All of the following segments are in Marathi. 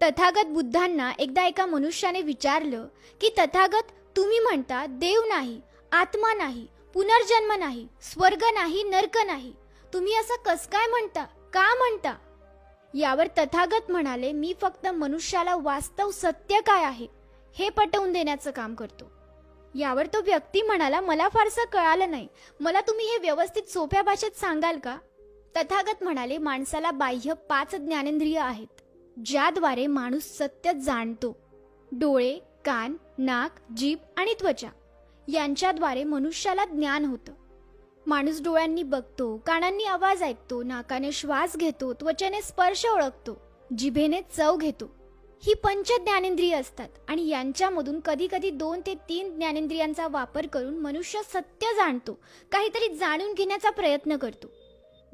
तथागत बुद्धांना एकदा एका मनुष्याने विचारलं की तथागत तुम्ही म्हणता देव नाही आत्मा नाही पुनर्जन्म नाही स्वर्ग नाही नर्क नाही. तुम्ही असं कस काय म्हणता का म्हणता? यावर तथागत म्हणाले मी फक्त मनुष्याला वास्तव सत्य काय आहे हे पटवून देण्याचं काम करतो. यावर तो व्यक्ती म्हणाला मला फारसं कळालं नाही. मला तुम्ही हे व्यवस्थित सोप्या भाषेत सांगाल का? तथागत म्हणाले माणसाला बाह्य पाच ज्ञानेंद्रिय आहेत. ज्याद्वारे माणूस सत्य जाणतो. डोळे कान नाक जीभ आणि त्वचा यांच्याद्वारे मनुष्याला ज्ञान होतं. माणूस डोळ्यांनी बघतो कानांनी आवाज ऐकतो नाकाने श्वास घेतो त्वचेने स्पर्श ओळखतो जिभेने चव घेतो. ही पंच ज्ञानेंद्रिय असतात आणि यांच्यामधून कधी कधी दोन ते तीन ज्ञानेंद्रियांचा वापर करून मनुष्य सत्य जाणतो काहीतरी जाणून घेण्याचा प्रयत्न करतो.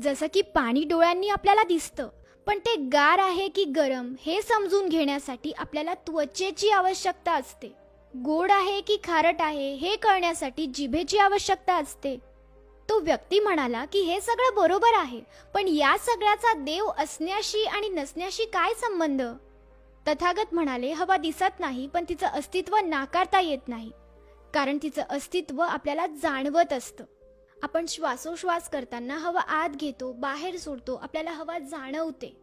जसं की पाणी डोळ्यांनी आपल्याला दिसतं पण ते गार आहे की गरम हे समजून घेण्यासाठी आपल्याला त्वचेची आवश्यकता असते. गोड आहे की खारट आहे हे कळण्यासाठी जिभेची आवश्यकता असते. तो व्यक्ती म्हणाला की हे सगळं बरोबर आहे पण या सगळ्याचा देव असण्याशी आणि नसण्याशी काय संबंध? तथागत म्हणाले हवा दिसत नाही पण तिचं अस्तित्व नाकारता येत नाही. कारण तिचं अस्तित्व आपल्याला जाणवत असतं. आपण श्वासोश्वास करताना हवा आत घेतो बाहेर सोडतो आपल्याला हवा जाणवते.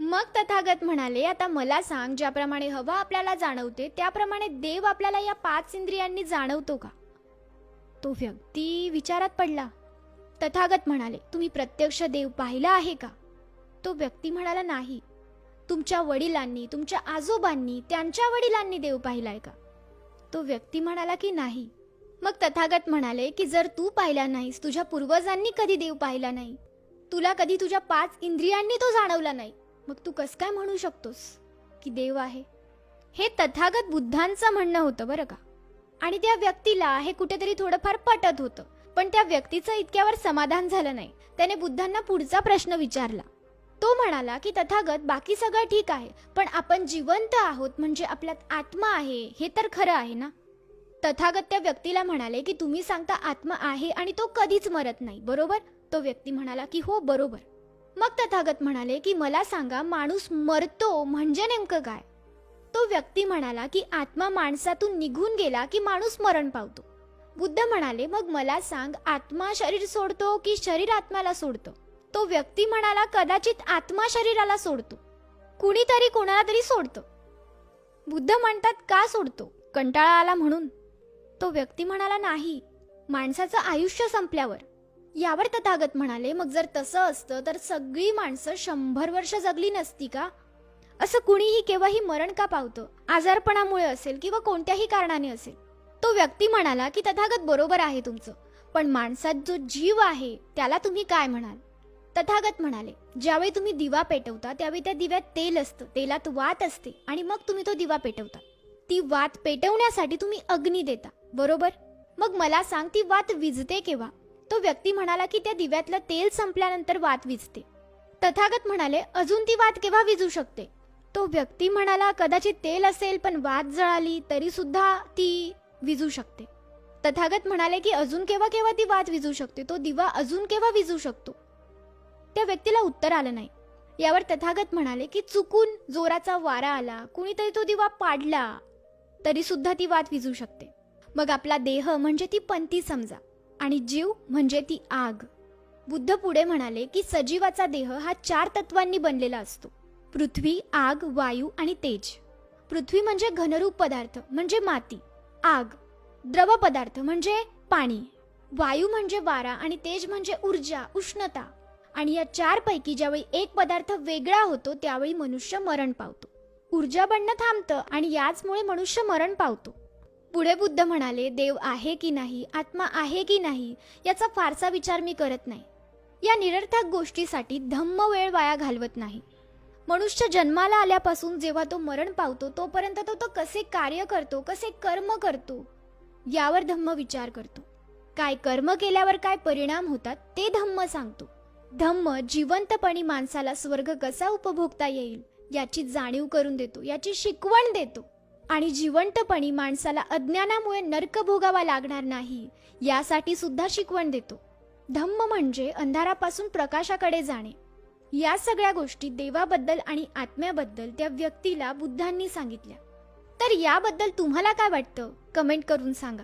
मग तथागत म्हणाले आता मला सांग ज्याप्रमाणे हवा आपल्याला जाणवते त्याप्रमाणे देव आपल्याला या पाच इंद्रियांनी जाणवतो का? तो व्यक्ती विचारात पडला. तथागत म्हणाले तुम्ही प्रत्यक्ष देव पाहिला आहे का? तो व्यक्ती म्हणाला नाही. तुमच्या वडिलांनी तुमच्या आजोबांनी त्यांच्या वडिलांनी देव पाहिलाय का? तो व्यक्ती म्हणाला की नाही. मग तथागत म्हणाले की जर तू पाहिला नाहीस तुझ्या पूर्वजांनी कधी देव पाहिला नाही? तुला कधी तुझ्या पाच इंद्रियांनी तो जाणवला नाही? मग तू कस काय म्हणू शकतोस की देव आहे? हे तथागत बुद्धांचं म्हणणं होतं बरं का. आणि त्या व्यक्तीला हे कुठेतरी थोडंफार पटत होतं. पण त्या व्यक्तीचं इतक्यावर समाधान झालं नाही. त्याने बुद्धांना पुढचा प्रश्न विचारला. तो म्हणाला की तथागत बाकी सगळं ठीक आहे पण आपण जिवंत आहोत म्हणजे आपल्यात आत्मा आहे हे तर खरं आहे ना? तथागत त्या व्यक्तीला म्हणाले की तुम्ही सांगता आत्मा आहे आणि तो कधीच मरत नाही बरोबर? तो व्यक्ती म्हणाला की हो बरोबर. मग तथागत म्हणाले की मला सांगा माणूस मरतो म्हणजे नेमकं काय? तो व्यक्ती म्हणाला की आत्मा माणसातून निघून गेला की माणूस मरण पावतो. बुद्ध म्हणाले मग मला सांग आत्मा शरीर सोडतो की शरीर आत्म्याला सोडतो? तो व्यक्ती म्हणाला कदाचित आत्मा शरीराला सोडतो. कुणीतरी कोणाला तरी सोडतो. बुद्ध म्हणतात का सोडतो? कंटाळा आला म्हणून. तो व्यक्ती म्हणाला नाही माणसाचं आयुष्य संपल्यावर. यावर तथागत म्हणाले मग जर तसं असतं तर सगळी माणसं शंभर वर्ष जगली नसती का? असं कुणीही केव्हाही मरण का पावतं? आजारपणामुळे असेल किंवा कोणत्याही कारणाने असेल. तो व्यक्ती म्हणाला की तथागत बरोबर आहे तुमचं पण माणसात जो जीव आहे त्याला तुम्ही काय म्हणाल? तथागत म्हणाले ज्यावेळी तुम्ही दिवा पेटवता त्यावेळी त्या दिव्यात तेल असतं तेलात वात असते आणि मग तुम्ही तो दिवा पेटवता. ती वात पेटवण्यासाठी तुम्ही अग्नी देता. बरोबर. मग मला सांग ती वात विजते केव्हा? तो व्यक्ती म्हणाला की त्या दिव्यातलं तेल संपल्यानंतर वात विजते. तथागत म्हणाले अजून ती वात केव्हा विजू शकते? तो व्यक्ती म्हणाला कदाचित तेल असेल पण वात जळाली तरी सुद्धा ती विजू शकते. तथागत म्हणाले की अजून केव्हा केव्हा ती वात विजू शकते? तो दिवा अजून केव्हा विजू शकतो? त्या व्यक्तीला उत्तर आलं नाही. यावर तथागत म्हणाले की चुकून जोराचा वारा आला. कुणीतरी तो दिवा पाडला तरी सुद्धा ती वात विजू शकते. मग आपला देह म्हणजे ती पंथी समजा आणि जीव म्हणजे ती आग. बुद्ध पुढे म्हणाले की सजीवाचा देह हा चार तत्वांनी बनलेला असतो. पृथ्वी आग वायू आणि तेज. पृथ्वी म्हणजे घनरूप पदार्थ म्हणजे माती. आग द्रव पदार्थ म्हणजे पाणी. वायू म्हणजे वारा आणि तेज म्हणजे ऊर्जा उष्णता. आणि या चार पैकी ज्यावेळी एक पदार्थ वेगळा होतो त्यावेळी मनुष्य मरण पावतो. ऊर्जा बनणं थांबतं आणि याचमुळे मनुष्य मरण पावतो. पुढे बुद्ध म्हणाले देव आहे की नाही आत्मा आहे की नाही याचा फारसा विचार मी करत नाही. या निरर्थक गोष्टीसाठी धम्म वेळ वाया घालवत नाही. मनुष्य जन्माला आल्यापासून जेव्हा तो मरण पावतो तोपर्यंत तो तो कसे कार्य करतो कसे कर्म करतो यावर धम्म विचार करतो. काय कर्म केल्यावर काय परिणाम होतात ते धम्म सांगतो. धम्म जिवंतपणी माणसाला स्वर्ग कसा उपभोगता येईल याची जाणीव करून देतो याची शिकवण देतो. आणि जिवंतपणी माणसाला अज्ञानामुळे नर्क भोगावा लागणार नाही यासाठी सुद्धा शिकवण देतो. धम्म म्हणजे अंधारापासून प्रकाशाकडे जाणे. या सगळ्या गोष्टी देवाबद्दल आणि आत्म्याबद्दल त्या व्यक्तीला बुद्धांनी सांगितल्या. तर याबद्दल तुम्हाला काय वाटतं? कमेंट करून सांगा.